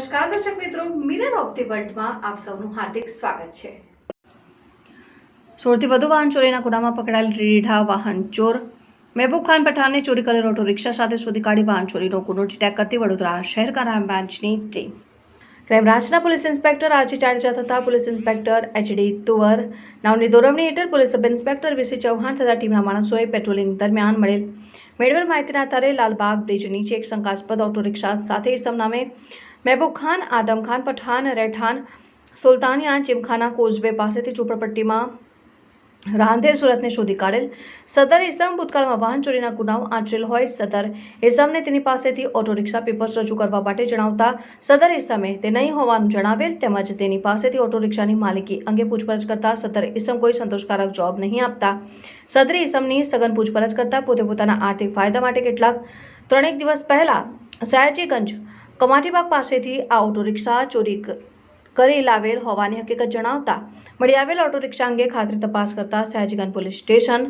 નમસ્કાર, દર્શક મિત્રો. મિરર ઓફ ધી વર્લ્ડમાં આપ સૌનું હાર્દિક સ્વાગત છે. સોળથી વધુ વાહન ચોરીના ગુનામાં પકડાયેલ રીઢા વાહન ચોર. મહેબૂબ ખાન પઠાણને ચોરી કરેલ ઓટો રિક્ષા સાથે શોધી કાઢી વાહન ચોરીનો ગુનો ડિટેક કરતી વડોદરા શહેર ક્રાઇમ બ્રાન્ચની ટીમ. ક્રાઇમ બ્રાન્ચના police inspector R G Jadeja તથા police inspector H D Tuvar. નામની દોરવણી હેઠળ police sub inspector V C Chauhan તથા ટીમના માણસોએ પેટ્રોલિંગ દરમિયાન મળેલ મેળવેલ માહિતીના આધારે લાલબાગ બ્રિજ નીચે એક શંકાસ્પદ ઓટો રિક્ષા સાથે ઇસમ નામે મહેબૂબ ખાન, આદમ ખાન પઠાન રહેઠાન સુલતાનિયા ચિમખાના કોઝવે પાસેથી ઝૂંપડપટ્ટીમાં રાંધેર સુરતને શોધી કાઢેલ. સદર ઇસમ ભૂતકાળમાં વાહન ચોરીના ગુનાઓ આચરેલ હોય. સદર ઇસમને તેની પાસેથી ઓટો રિક્ષા પેપર્સ રજૂ કરવા માટે જણાવતા સદર ઇસમે તે નહીં હોવાનું જણાવેલ તેમજ તેની પાસેથી ઓટો રિક્ષાની માલિકી અંગે પૂછપરછ કરતા સદર ઇસમ કોઈ સંતોષકારક જોબ નહીં આપતા. સદર ઇસમની સઘન પૂછપરછ કરતા પોતે પોતાના આર્થિક ફાયદા માટે કેટલાક ત્રણેક દિવસ પહેલા સયાજીગંજ કમાટીબાગ પાસેથી આ ઓટો રિક્ષા ચોરી કરી લાવેલ હોવાની હકીકત જણાવતા મળી આવેલ ઓટો રિક્ષા અંગે ખાતરી તપાસ કરતા સયાજીગંજ પોલીસ સ્ટેશન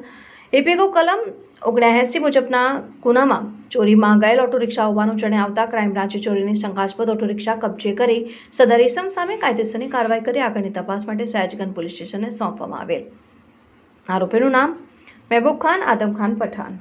એપીકો કલમ ઓગણએસી મુજબના ગુનામાં ચોરીમાં ગયેલ ઓટો રિક્ષા હોવાનું જણાવતા ક્રાઇમ બ્રાન્ચે ચોરીની શંકાસ્પદ ઓટો રિક્ષા કબજે કરી સદર ઇસમ સામે કાયદેસરની કાર્યવાહી કરી આગળની તપાસ માટે સયાજીગંજ પોલીસ સ્ટેશનને સોંપવામાં આવેલ. આરોપીનું નામ મહેબૂબ ખાન, આદમ ખાન પઠાણ.